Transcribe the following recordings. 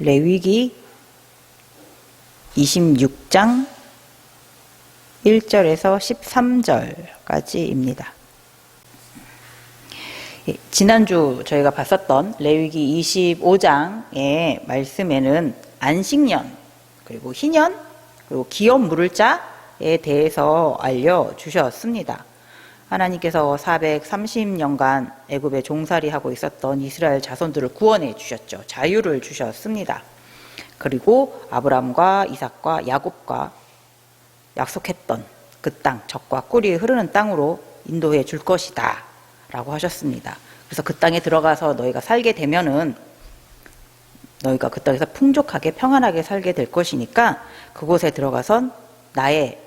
레위기 26장 1절에서 13절까지입니다. 예, 지난주 저희가 봤었던 레위기 25장의 말씀에는 안식년, 그리고 희년, 그리고 기업 물을 자에 대해서 알려주셨습니다. 하나님께서 430년간 애굽에 종살이 하고 있었던 이스라엘 자손들을 구원해 주셨죠. 자유를 주셨습니다. 그리고 아브람과 이삭과 야곱과 약속했던 그 땅, 적과 꿀이 흐르는 땅으로 인도해 줄 것이다. 라고 하셨습니다. 그래서 그 땅에 들어가서 너희가 살게 되면은 너희가 그 땅에서 풍족하게 평안하게 살게 될 것이니까 그곳에 들어가선 나의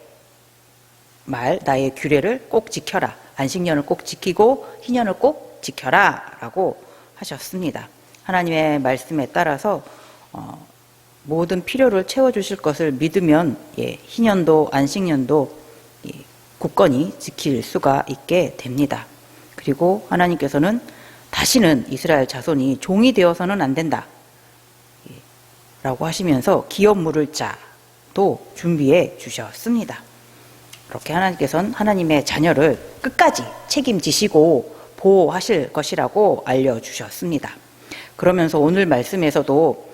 말, 나의 규례를 꼭 지켜라. 안식년을 꼭 지키고 희년을 꼭 지켜라. 라고 하셨습니다. 하나님의 말씀에 따라서 어, 모든 필요를 채워주실 것을 믿으면 예, 희년도 안식년도 예, 굳건히 지킬 수가 있게 됩니다. 그리고 하나님께서는 다시는 이스라엘 자손이 종이 되어서는 안 된다. 예, 라고 하시면서 기업 물을 자도 준비해 주셨습니다. 그렇게 하나님께서는 하나님의 자녀를 끝까지 책임지시고 보호하실 것이라고 알려주셨습니다. 그러면서 오늘 말씀에서도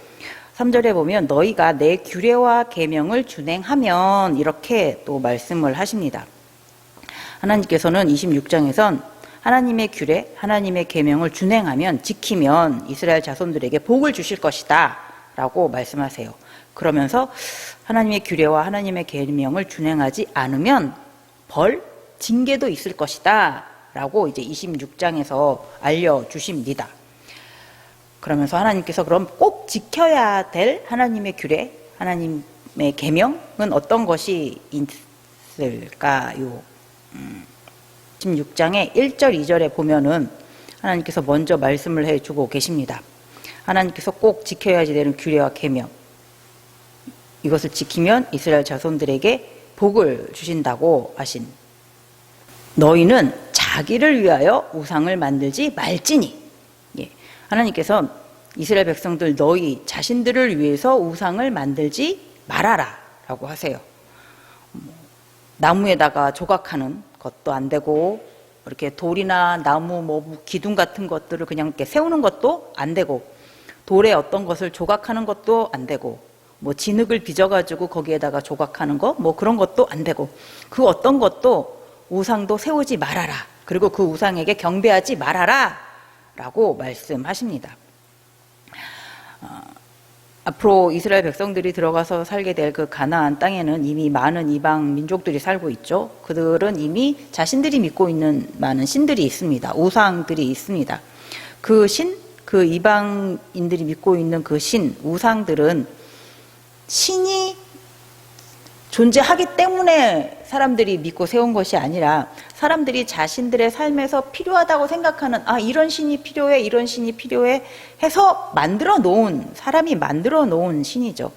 3절에 보면 너희가 내 규례와 계명을 준행하면 이렇게 또 말씀을 하십니다. 하나님께서는 26장에선 하나님의 규례, 하나님의 계명을 준행하면 지키면 이스라엘 자손들에게 복을 주실 것이다 라고 말씀하세요. 그러면서 하나님의 규례와 하나님의 계명을 준행하지 않으면 벌, 징계도 있을 것이다 라고 이제 26장에서 알려주십니다. 그러면서 하나님께서 그럼 꼭 지켜야 될 하나님의 규례, 하나님의 계명은 어떤 것이 있을까요? 음, 16장의 1절, 2절에 보면은 하나님께서 먼저 말씀을 해주고 계십니다. 하나님께서 꼭 지켜야지 되는 규례와 계명. 이것을 지키면 이스라엘 자손들에게 복을 주신다고 하신. 너희는 자기를 위하여 우상을 만들지 말지니. 예. 하나님께서 이스라엘 백성들 너희 자신들을 위해서 우상을 만들지 말아라. 라고 하세요. 나무에다가 조각하는 것도 안 되고, 이렇게 돌이나 나무, 뭐, 기둥 같은 것들을 그냥 이렇게 세우는 것도 안 되고, 돌에 어떤 것을 조각하는 것도 안 되고, 뭐 진흙을 빚어가지고 거기에다가 조각하는 거, 뭐 그런 것도 안 되고, 그 어떤 것도 우상도 세우지 말아라. 그리고 그 우상에게 경배하지 말아라. 라고 말씀하십니다. 어, 앞으로 이스라엘 백성들이 들어가서 살게 될 그 가나안 땅에는 이미 많은 이방 민족들이 살고 있죠. 그들은 이미 자신들이 믿고 있는 많은 신들이 있습니다. 우상들이 있습니다. 그 신, 그 이방인들이 믿고 있는 그 신, 우상들은 신이 존재하기 때문에 사람들이 믿고 세운 것이 아니라 사람들이 자신들의 삶에서 필요하다고 생각하는 아 이런 신이 필요해 이런 신이 필요해 해서 만들어 놓은 사람이 만들어 놓은 신이죠.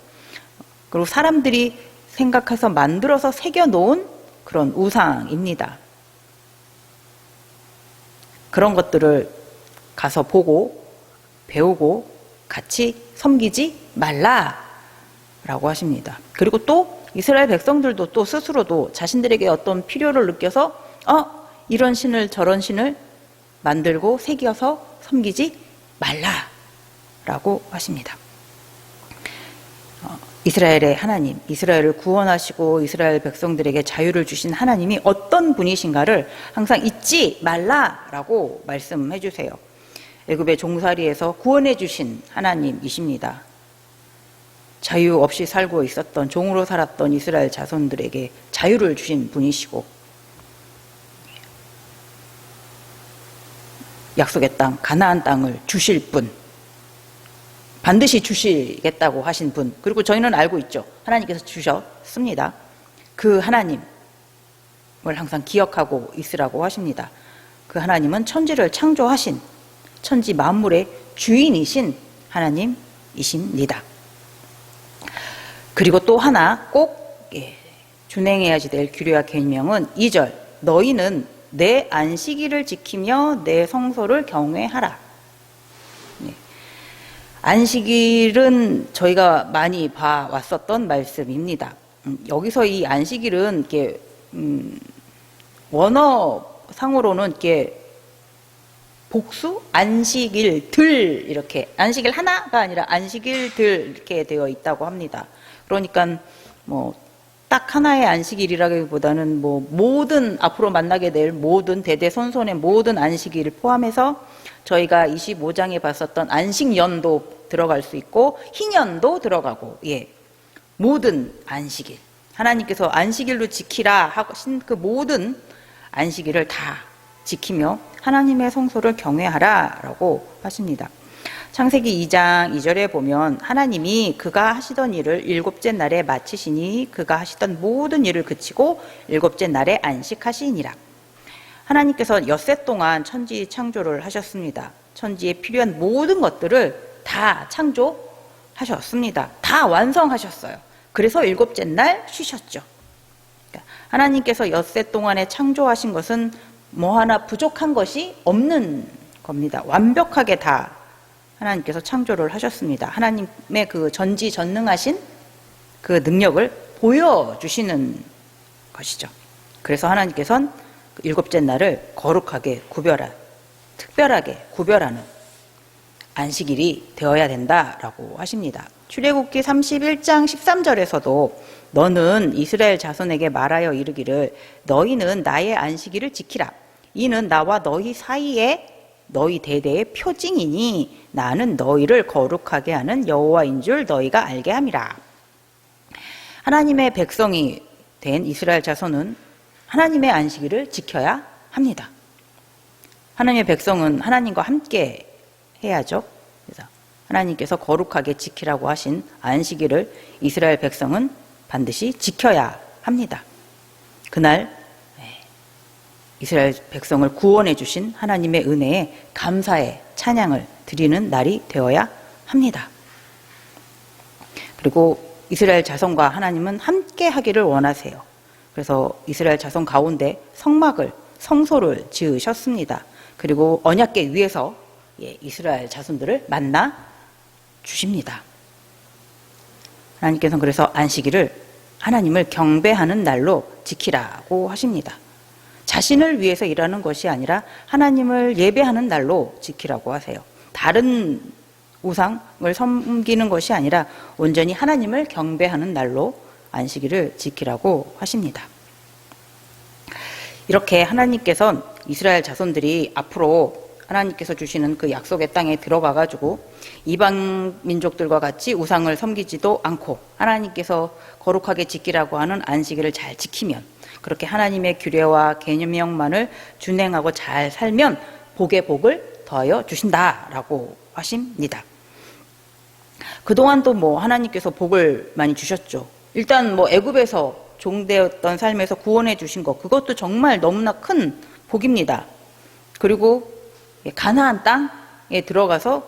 그리고 사람들이 생각해서 만들어서 새겨 놓은 그런 우상입니다. 그런 것들을 가서 보고 배우고 같이 섬기지 말라 라고 하십니다. 그리고 또 이스라엘 백성들도 또 스스로도 자신들에게 어떤 필요를 느껴서 어 이런 신을 저런 신을 만들고 새겨서 섬기지 말라라고 하십니다. 어, 이스라엘의 하나님, 이스라엘을 구원하시고 이스라엘 백성들에게 자유를 주신 하나님이 어떤 분이신가를 항상 잊지 말라라고 말씀해 주세요. 애굽의 종살이에서 구원해 주신 하나님이십니다. 자유 없이 살고 있었던 종으로 살았던 이스라엘 자손들에게 자유를 주신 분이시고 약속의 땅 가나안 땅을 주실 분 반드시 주시겠다고 하신 분 그리고 저희는 알고 있죠. 하나님께서 주셨습니다. 그 하나님을 항상 기억하고 있으라고 하십니다. 그 하나님은 천지를 창조하신 천지 만물의 주인이신 하나님이십니다 그리고 또 하나 꼭 예, 준행해야지 될 규례와 계명은 2절 너희는 내 안식일을 지키며 내 성소를 경외하라. 네. 안식일은 저희가 많이 봐왔었던 말씀입니다. 음, 여기서 이 안식일은 이게 음, 원어상으로는 이게 복수 안식일 들 이렇게 안식일 하나가 아니라 안식일 들 이렇게 되어 있다고 합니다. 그러니까 뭐 딱 하나의 안식일이라기보다는 뭐 모든 앞으로 만나게 될 모든 대대손손의 모든 안식일을 포함해서 저희가 25장에 봤었던 안식년도 들어갈 수 있고 희년도 들어가고 예 모든 안식일 하나님께서 안식일로 지키라 하신 그 모든 안식일을 다 지키며 하나님의 성소를 경외하라라고 하십니다. 창세기 2장 2절에 보면 하나님이 그가 하시던 일을 일곱째 날에 마치시니 그가 하시던 모든 일을 그치고 일곱째 날에 안식하시니라. 하나님께서 엿새 동안 천지 창조를 하셨습니다. 천지에 필요한 모든 것들을 다 창조하셨습니다. 다 완성하셨어요. 그래서 일곱째 날 쉬셨죠. 그러니까 하나님께서 엿새 동안에 창조하신 것은 뭐 하나 부족한 것이 없는 겁니다. 완벽하게 다 하나님께서 창조를 하셨습니다. 하나님의 그 전지 전능하신 그 능력을 보여주시는 것이죠. 그래서 하나님께서는 그 일곱째 날을 거룩하게 구별한, 특별하게 구별하는 안식일이 되어야 된다라고 하십니다. 출애굽기 31장 13절에서도 너는 이스라엘 자손에게 말하여 이르기를 너희는 나의 안식일을 지키라. 이는 나와 너희 사이에 너희 대대의 표징이니 나는 너희를 거룩하게 하는 여호와인 줄 너희가 알게 함이라. 하나님의 백성이 된 이스라엘 자손은 하나님의 안식일을 지켜야 합니다. 하나님의 백성은 하나님과 함께 해야죠. 그래서 하나님께서 거룩하게 지키라고 하신 안식일을 이스라엘 백성은 반드시 지켜야 합니다. 그날 이스라엘 백성을 구원해 주신 하나님의 은혜에 감사의 찬양을 드리는 날이 되어야 합니다. 그리고 이스라엘 자손과 하나님은 함께 하기를 원하세요. 그래서 이스라엘 자손 가운데 성막을 성소를 지으셨습니다. 그리고 언약계 위에서 예, 이스라엘 자손들을 만나 주십니다. 하나님께서는 그래서 안식일을 하나님을 경배하는 날로 지키라고 하십니다. 자신을 위해서 일하는 것이 아니라 하나님을 예배하는 날로 지키라고 하세요. 다른 우상을 섬기는 것이 아니라 온전히 하나님을 경배하는 날로 안식일을 지키라고 하십니다. 이렇게 하나님께서 이스라엘 자손들이 앞으로 하나님께서 주시는 그 약속의 땅에 들어가 가지고 이방 민족들과 같이 우상을 섬기지도 않고 하나님께서 거룩하게 지키라고 하는 안식일을 잘 지키면 그렇게 하나님의 규례와 개념명만을 준행하고 잘 살면 복의 복을 더하여 주신다라고 하십니다. 그동안 또 뭐 하나님께서 복을 많이 주셨죠. 일단 뭐 애굽에서 종되었던 삶에서 구원해 주신 것 그것도 정말 너무나 큰 복입니다. 그리고 가나안 땅에 들어가서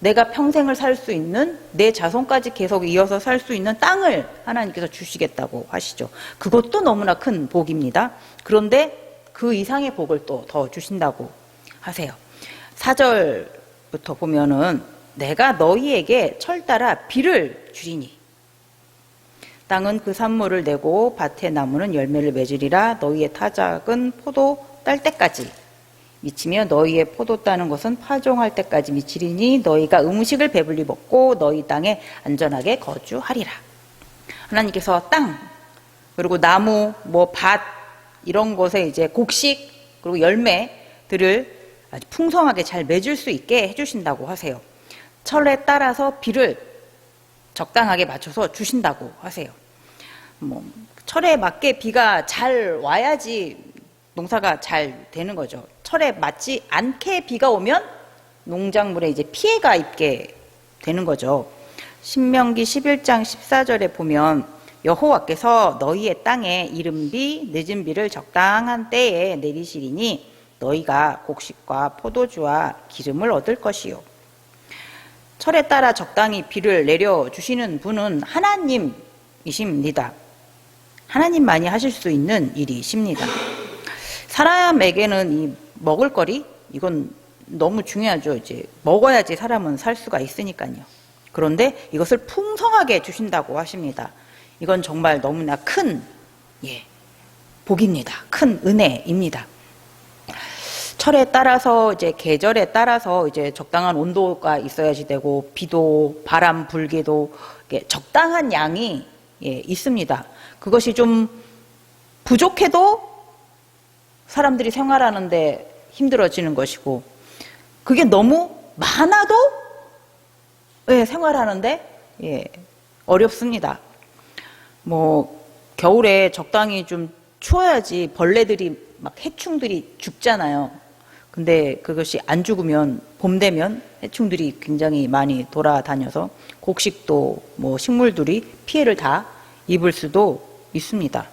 내가 평생을 살 수 있는 내 자손까지 계속 이어서 살 수 있는 땅을 하나님께서 주시겠다고 하시죠. 그것도 너무나 큰 복입니다. 그런데 그 이상의 복을 또 더 주신다고 하세요. 4절부터 보면은 내가 너희에게 철따라 비를 주리니 땅은 그 산물을 내고 밭의 나무는 열매를 맺으리라 너희의 타작은 포도 딸 때까지 미치며 너희의 포도 따는 것은 파종할 때까지 미치리니 너희가 음식을 배불리 먹고 너희 땅에 안전하게 거주하리라. 하나님께서 땅 그리고 나무 뭐 밭 이런 것에 이제 곡식 그리고 열매들을 아주 풍성하게 잘 맺을 수 있게 해주신다고 하세요. 철에 따라서 비를 적당하게 맞춰서 주신다고 하세요. 뭐 철에 맞게 비가 잘 와야지 농사가 잘 되는 거죠. 철에 맞지 않게 비가 오면 농작물에 이제 피해가 입게 되는 거죠. 신명기 11장 14절에 보면 여호와께서 너희의 땅에 이른 비 늦은 비를 적당한 때에 내리시리니 너희가 곡식과 포도주와 기름을 얻을 것이요. 철에 따라 적당히 비를 내려 주시는 분은 하나님이십니다. 하나님만이 하실 수 있는 일이십니다. 사람에게는 이 먹을거리 이건 너무 중요하죠. 이제 먹어야지 사람은 살 수가 있으니까요. 그런데 이것을 풍성하게 주신다고 하십니다. 이건 정말 너무나 큰 예, 복입니다. 큰 은혜입니다. 철에 따라서 이제 계절에 따라서 이제 적당한 온도가 있어야지 되고 비도 바람 불기도 적당한 양이 예, 있습니다. 그것이 좀 부족해도 사람들이 생활하는데 힘들어지는 것이고 그게 너무 많아도 예, 생활하는데 예, 어렵습니다. 뭐 겨울에 적당히 좀 추워야지 벌레들이 막 해충들이 죽잖아요. 근데 그것이 안 죽으면 봄 되면 해충들이 굉장히 많이 돌아다녀서 곡식도 뭐 식물들이 피해를 다 입을 수도 있습니다.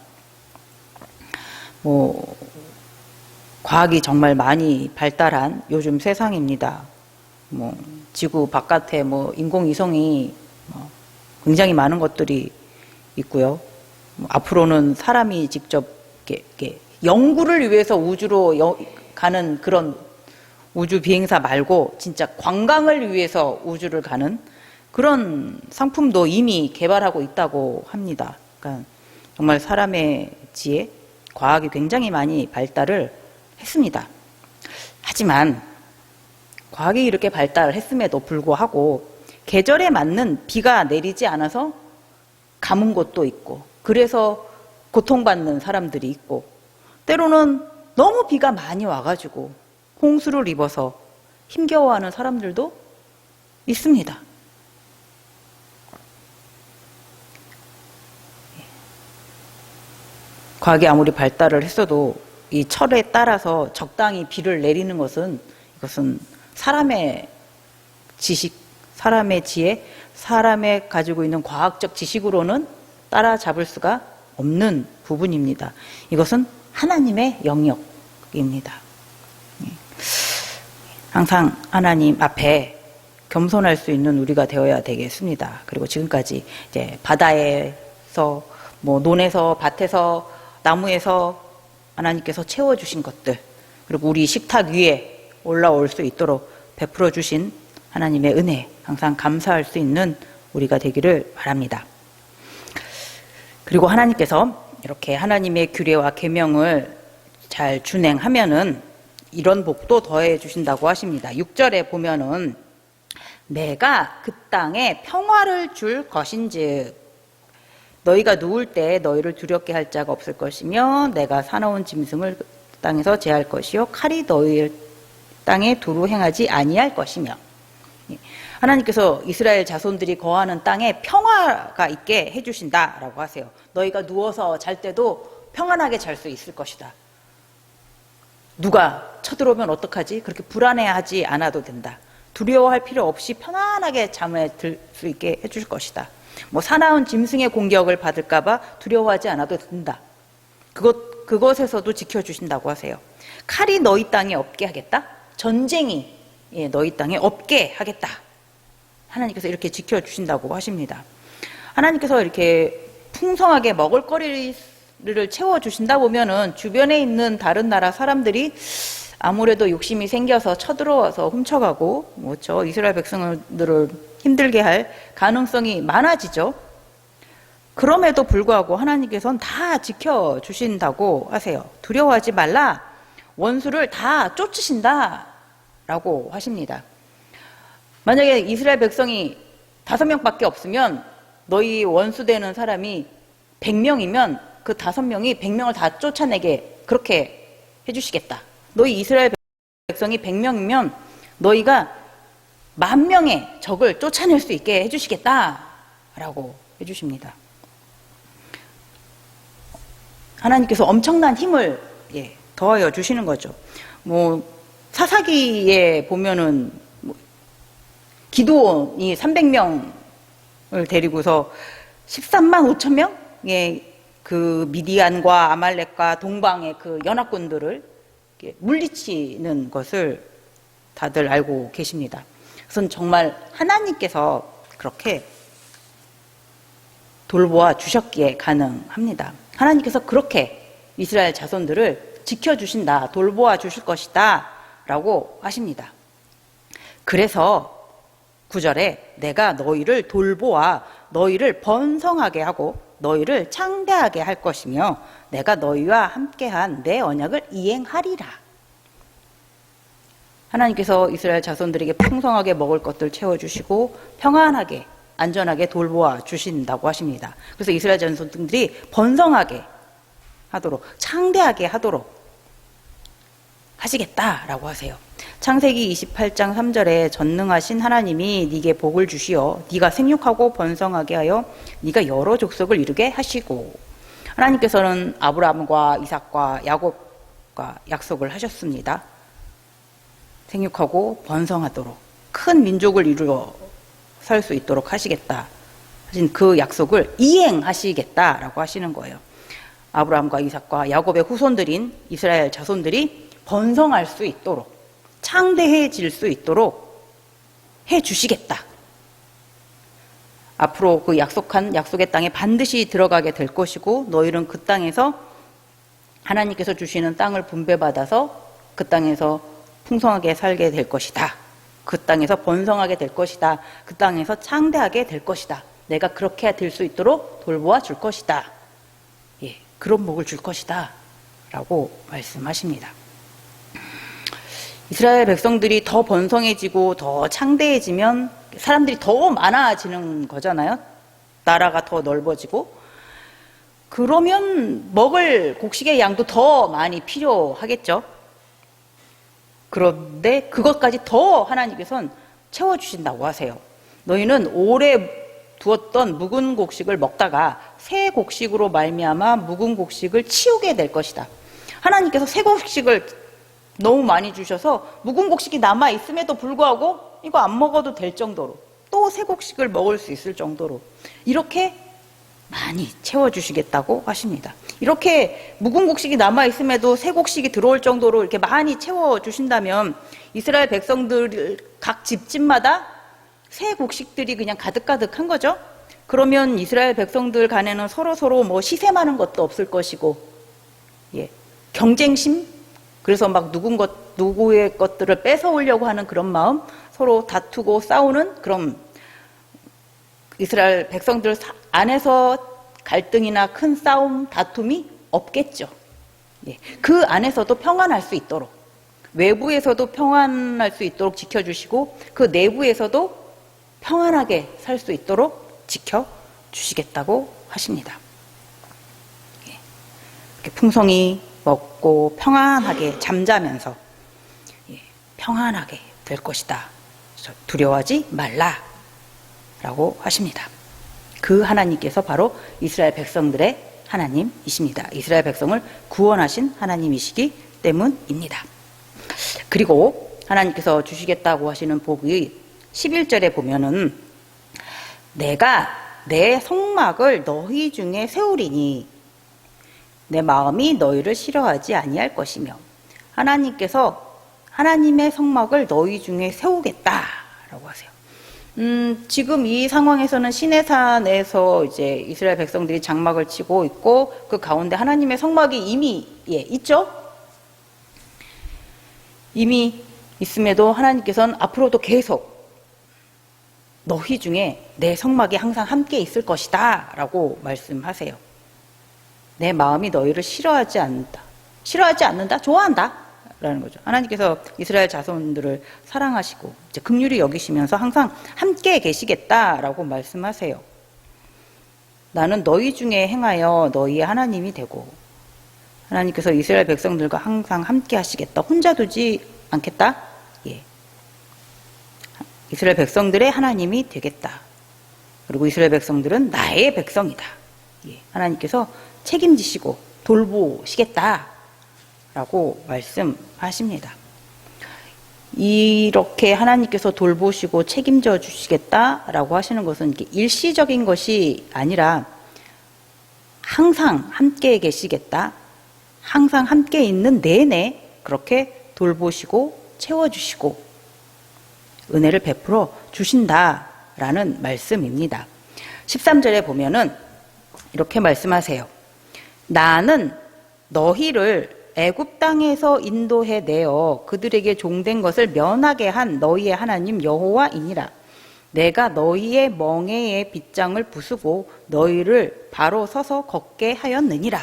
뭐 과학이 정말 많이 발달한 요즘 세상입니다. 뭐 지구 바깥에 뭐 인공위성이 뭐 굉장히 많은 것들이 있고요. 뭐 앞으로는 사람이 직접 이렇게, 이렇게 연구를 위해서 우주로 여- 가는 그런 우주 비행사 말고 진짜 관광을 위해서 우주를 가는 그런 상품도 이미 개발하고 있다고 합니다. 그러니까 정말 사람의 지혜, 과학이 굉장히 많이 발달을 했습니다. 하지만 과학이 이렇게 발달했음에도 불구하고 계절에 맞는 비가 내리지 않아서 가문 곳도 있고 그래서 고통받는 사람들이 있고 때로는 너무 비가 많이 와가지고 홍수를 입어서 힘겨워하는 사람들도 있습니다. 과학이 아무리 발달을 했어도 이 철에 따라서 적당히 비를 내리는 것은 이것은 사람의 지식, 사람의 지혜, 사람의 가지고 있는 과학적 지식으로는 따라잡을 수가 없는 부분입니다. 이것은 하나님의 영역입니다. 예. 항상 하나님 앞에 겸손할 수 있는 우리가 되어야 되겠습니다. 그리고 지금까지 이제 바다에서 뭐 논에서 밭에서 나무에서 하나님께서 채워주신 것들 그리고 우리 식탁 위에 올라올 수 있도록 베풀어 주신 하나님의 은혜 항상 감사할 수 있는 우리가 되기를 바랍니다. 그리고 하나님께서 이렇게 하나님의 규례와 계명을 잘 준행하면은 이런 복도 더해 주신다고 하십니다. 6절에 보면은 내가 그 땅에 평화를 줄 것인즉 너희가 누울 때 너희를 두렵게 할 자가 없을 것이며 내가 사나운 짐승을 그 땅에서 제할 것이요 칼이 너희 땅에 두루 행하지 아니할 것이며 예. 하나님께서 이스라엘 자손들이 거하는 땅에 평화가 있게 해주신다라고 하세요. 너희가 누워서 잘 때도 평안하게 잘 수 있을 것이다. 누가 쳐들어오면 어떡하지? 그렇게 불안해하지 않아도 된다. 두려워할 필요 없이 편안하게 잠에 들 수 있게 해줄 것이다. 뭐 사나운 짐승의 공격을 받을까봐 두려워하지 않아도 된다. 그것 그것에서도 지켜주신다고 하세요. 칼이 너희 땅에 없게 하겠다. 전쟁이 예, 너희 땅에 없게 하겠다. 하나님께서 이렇게 지켜주신다고 하십니다. 하나님께서 이렇게 풍성하게 먹을 거리를 채워주신다 보면은 주변에 있는 다른 나라 사람들이 아무래도 욕심이 생겨서 쳐들어와서 훔쳐가고 뭐저 이스라엘 백성들을 힘들게 할 가능성이 많아지죠. 그럼에도 불구하고 하나님께서는 다 지켜 주신다고 하세요. 두려워하지 말라. 원수를 다 쫓으신다. 라고 하십니다. 만약에 이스라엘 백성이 다섯 명밖에 없으면 너희 원수 되는 사람이 100명이면 그 다섯 명이 100명을 다 쫓아내게 그렇게 해주시겠다. 너희 이스라엘 백성이 100명이면 너희가 만 명의 적을 쫓아낼 수 있게 해주시겠다. 라고 해주십니다. 하나님께서 엄청난 힘을 예, 더하여 주시는 거죠. 뭐 사사기에 보면은 뭐 기도원이 300명을 데리고서 13만 5천 명의 그 미디안과 아말렉과 동방의 그 연합군들을 물리치는 것을 다들 알고 계십니다. 그것은 정말 하나님께서 그렇게 돌보아 주셨기에 가능합니다. 하나님께서 그렇게 이스라엘 자손들을 지켜주신다, 돌보아 주실 것이다, 라고 하십니다. 그래서 구절에 내가 너희를 돌보아 너희를 번성하게 하고 너희를 창대하게 할 것이며 내가 너희와 함께한 내 언약을 이행하리라. 하나님께서 이스라엘 자손들에게 풍성하게 먹을 것들 채워주시고 평안하게 안전하게 돌보아 주신다고 하십니다. 그래서 이스라엘 자손들이 번성하게 하도록 창대하게 하도록 하시겠다라고 하세요. 창세기 28장 3절에 전능하신 하나님이 네게 복을 주시어 네가 생육하고 번성하게 하여 네가 여러 족속을 이루게 하시고 하나님께서는 아브라함과 이삭과 야곱과 약속을 하셨습니다. 생육하고 번성하도록 큰 민족을 이루어 살수 있도록 하시겠다 하신 그 약속을 이행하시겠다라고 하시는 거예요. 아브라함과 이삭과 야곱의 후손들인 이스라엘 자손들이 번성할 수 있도록 창대해질 수 있도록 해 주시겠다. 앞으로 그 약속한 약속의 땅에 반드시 들어가게 될 것이고 너희는 그 땅에서 하나님께서 주시는 땅을 분배받아서 그 땅에서 풍성하게 살게 될 것이다. 그 땅에서 번성하게 될 것이다. 그 땅에서 창대하게 될 것이다. 내가 그렇게 될 수 있도록 돌보아 줄 것이다. 예, 그런 복을 줄 것이다. 라고 말씀하십니다. 이스라엘 백성들이 더 번성해지고 더 창대해지면 사람들이 더 많아지는 거잖아요. 나라가 더 넓어지고. 그러면 먹을 곡식의 양도 더 많이 필요하겠죠. 그런데 그것까지 더 하나님께서는 채워주신다고 하세요. 너희는 오래 두었던 묵은 곡식을 먹다가 새 곡식으로 말미암아 묵은 곡식을 치우게 될 것이다. 하나님께서 새 곡식을 너무 많이 주셔서 묵은 곡식이 남아 있음에도 불구하고 이거 안 먹어도 될 정도로 또새 곡식을 먹을 수 있을 정도로 이렇게 많이 채워주시겠다고 하십니다. 이렇게 묵은 곡식이 남아 있음에도 새 곡식이 들어올 정도로 이렇게 많이 채워주신다면 이스라엘 백성들 각 집집마다 새 곡식들이 그냥 가득가득한 거죠. 그러면 이스라엘 백성들 간에는 서로 서로 뭐 시샘하는 것도 없을 것이고, 예, 경쟁심. 그래서 막 누군 것 누구의 것들을 뺏어오려고 하는 그런 마음, 서로 다투고 싸우는 그런 이스라엘 백성들 안에서 갈등이나 큰 싸움, 다툼이 없겠죠. 예, 그 안에서도 평안할 수 있도록 외부에서도 평안할 수 있도록 지켜주시고 그 내부에서도 평안하게 살 수 있도록 지켜주시겠다고 하십니다. 예, 풍성히 먹고 평안하게 잠자면서 예, 평안하게 될 것이다. 두려워하지 말라 라고 하십니다. 그 하나님께서 바로 이스라엘 백성들의 하나님이십니다. 이스라엘 백성을 구원하신 하나님이시기 때문입니다. 그리고 하나님께서 주시겠다고 하시는 복이 11절에 보면은 내가 내 성막을 너희 중에 세우리니 내 마음이 너희를 싫어하지 아니할 것이며 하나님께서 하나님의 성막을 너희 중에 세우겠다라고 하세요. 음, 지금 이 상황에서는 시내산에서 이제 이스라엘 백성들이 장막을 치고 있고 그 가운데 하나님의 성막이 이미 예, 있죠. 이미 있음에도 하나님께서는 앞으로도 계속 너희 중에 내 성막이 항상 함께 있을 것이다 라고 말씀하세요. 내 마음이 너희를 싫어하지 않는다. 싫어하지 않는다? 좋아한다. 라는 거죠. 하나님께서 이스라엘 자손들을 사랑하시고 이제 긍휼히 여기시면서 항상 함께 계시겠다라고 말씀하세요. 나는 너희 중에 행하여 너희의 하나님이 되고 하나님께서 이스라엘 백성들과 항상 함께 하시겠다. 혼자 두지 않겠다. 예. 이스라엘 백성들의 하나님이 되겠다. 그리고 이스라엘 백성들은 나의 백성이다. 예. 하나님께서 책임지시고 돌보시겠다. 라고 말씀하십니다. 이렇게 하나님께서 돌보시고 책임져 주시겠다라고 하시는 것은 일시적인 것이 아니라 항상 함께 계시겠다. 항상 함께 있는 내내 그렇게 돌보시고 채워주시고 은혜를 베풀어 주신다라는 말씀입니다. 13절에 보면은 이렇게 말씀하세요. 나는 너희를 애굽 땅에서 인도해 내어 그들에게 종된 것을 면하게 한 너희의 하나님 여호와이니라. 내가 너희의 멍에의 빗장을 부수고 너희를 바로 서서 걷게 하였느니라.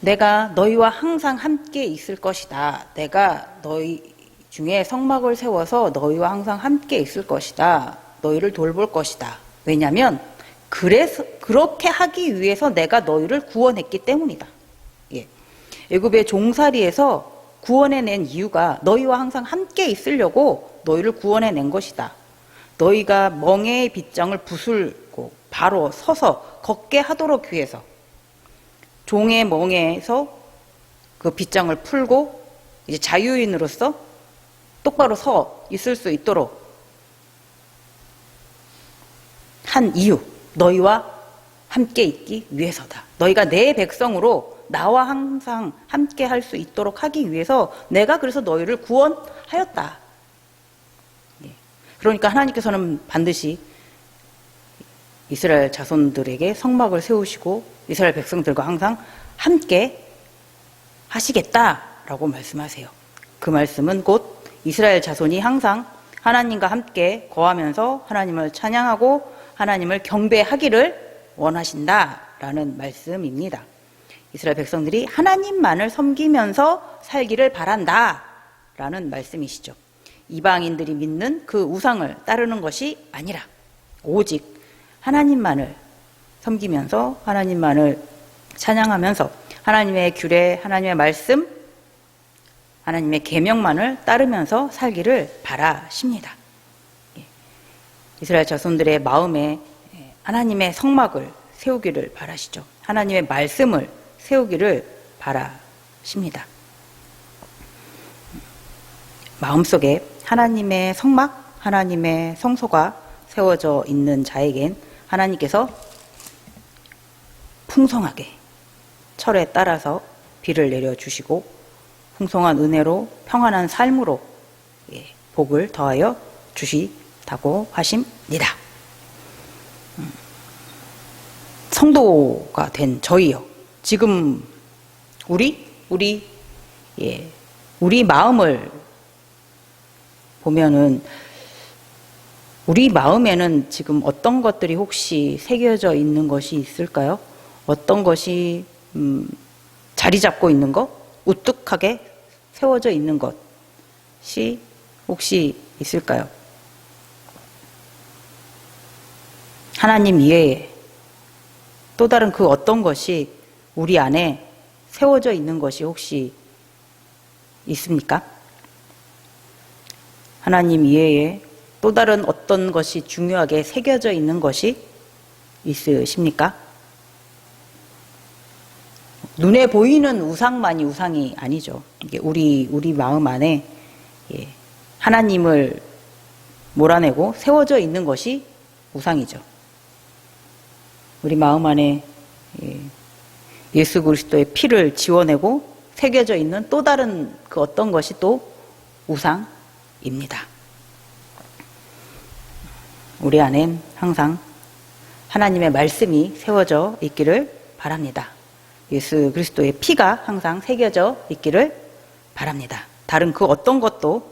내가 너희와 항상 함께 있을 것이다. 내가 너희 중에 성막을 세워서 너희와 항상 함께 있을 것이다. 너희를 돌볼 것이다. 왜냐하면 그래서 그렇게 하기 위해서 내가 너희를 구원했기 때문이다. 예. 애굽의 종살이에서 구원해낸 이유가 너희와 항상 함께 있으려고 너희를 구원해낸 것이다. 너희가 멍에의 빗장을 부술고 바로 서서 걷게 하도록 위해서 종의 멍에에서 그 빗장을 풀고 이제 자유인으로서 똑바로 서 있을 수 있도록 한 이유, 너희와 함께 있기 위해서다. 너희가 내 백성으로 나와 항상 함께 할 수 있도록 하기 위해서 내가 그래서 너희를 구원하였다. 예. 그러니까 하나님께서는 반드시 이스라엘 자손들에게 성막을 세우시고 이스라엘 백성들과 항상 함께 하시겠다라고 말씀하세요. 그 말씀은 곧 이스라엘 자손이 항상 하나님과 함께 거하면서 하나님을 찬양하고 하나님을 경배하기를 원하신다라는 말씀입니다. 이스라엘 백성들이 하나님만을 섬기면서 살기를 바란다라는 말씀이시죠. 이방인들이 믿는 그 우상을 따르는 것이 아니라 오직 하나님만을 섬기면서 하나님만을 찬양하면서 하나님의 규례, 하나님의 말씀, 하나님의 계명만을 따르면서 살기를 바라십니다. 예. 이스라엘 자손들의 마음에 하나님의 성막을 세우기를 바라시죠. 하나님의 말씀을 세우기를 바라십니다. 마음속에 하나님의 성막, 하나님의 성소가 세워져 있는 자에겐 하나님께서 풍성하게 철에 따라서 비를 내려주시고 풍성한 은혜로 평안한 삶으로 예, 복을 더하여 주시 다고 하십니다. 음, 성도가 된 저희요. 지금 우리 우리 예, 우리 마음을 보면은 우리 마음에는 지금 어떤 것들이 혹시 새겨져 있는 것이 있을까요? 어떤 것이 음, 자리 잡고 있는 것, 우뚝하게 세워져 있는 것이 혹시 있을까요? 하나님 이외에 또 다른 그 어떤 것이 우리 안에 세워져 있는 것이 혹시 있습니까? 하나님 이외에 또 다른 어떤 것이 중요하게 새겨져 있는 것이 있으십니까? 눈에 보이는 우상만이 우상이 아니죠. 이게 우리 우리 마음 안에 예, 하나님을 몰아내고 세워져 있는 것이 우상이죠. 우리 마음 안에 예, 예수 그리스도의 피를 지워내고 새겨져 있는 또 다른 그 어떤 것이 또 우상입니다. 우리 안엔 항상 하나님의 말씀이 세워져 있기를 바랍니다. 예수 그리스도의 피가 항상 새겨져 있기를 바랍니다. 다른 그 어떤 것도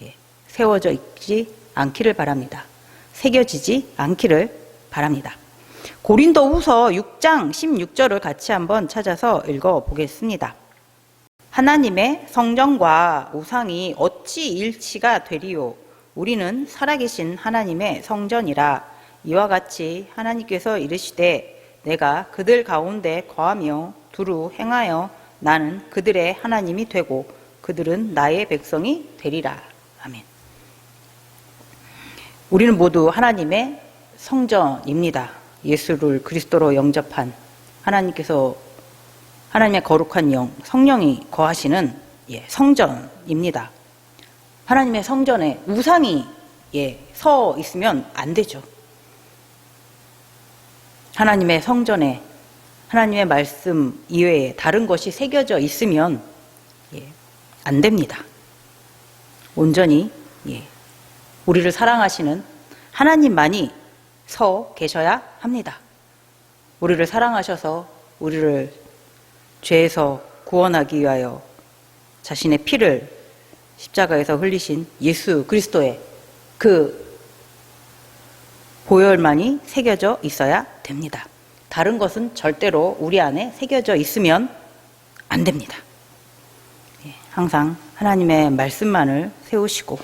예, 세워져 있지 않기를 바랍니다. 새겨지지 않기를 바랍니다. 고린도 후서 6장 16절을 같이 한번 찾아서 읽어 보겠습니다. 하나님의 성전과 우상이 어찌 일치가 되리요? 우리는 살아계신 하나님의 성전이라 이와 같이 하나님께서 이르시되 내가 그들 가운데 거하며 두루 행하여 나는 그들의 하나님이 되고 그들은 나의 백성이 되리라. 아멘. 우리는 모두 하나님의 성전입니다. 예수를 그리스도로 영접한 하나님께서 하나님의 거룩한 영, 성령이 거하시는 예, 성전입니다. 하나님의 성전에 우상이 예, 서 있으면 안 되죠. 하나님의 성전에 하나님의 말씀 이외에 다른 것이 새겨져 있으면 예, 안 됩니다. 온전히 예, 우리를 사랑하시는 하나님만이 서 계셔야 합니다. 우리를 사랑하셔서 우리를 죄에서 구원하기 위하여 자신의 피를 십자가에서 흘리신 예수 그리스도의 그 보혈만이 새겨져 있어야 됩니다. 다른 것은 절대로 우리 안에 새겨져 있으면 안 됩니다. 예, 항상 하나님의 말씀만을 세우시고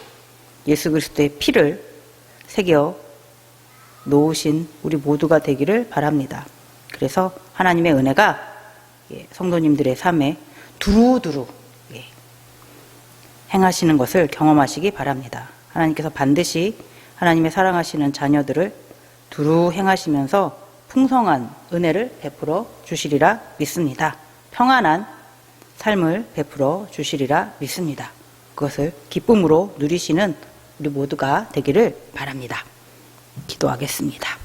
예수 그리스도의 피를 새겨 놓으신 우리 모두가 되기를 바랍니다. 그래서 하나님의 은혜가 예, 성도님들의 삶에 두루두루 예, 행하시는 것을 경험하시기 바랍니다. 하나님께서 반드시 하나님의 사랑하시는 자녀들을 두루 행하시면서 풍성한 은혜를 베풀어 주시리라 믿습니다. 평안한 삶을 베풀어 주시리라 믿습니다. 그것을 기쁨으로 누리시는 우리 모두가 되기를 바랍니다. 기도하겠습니다.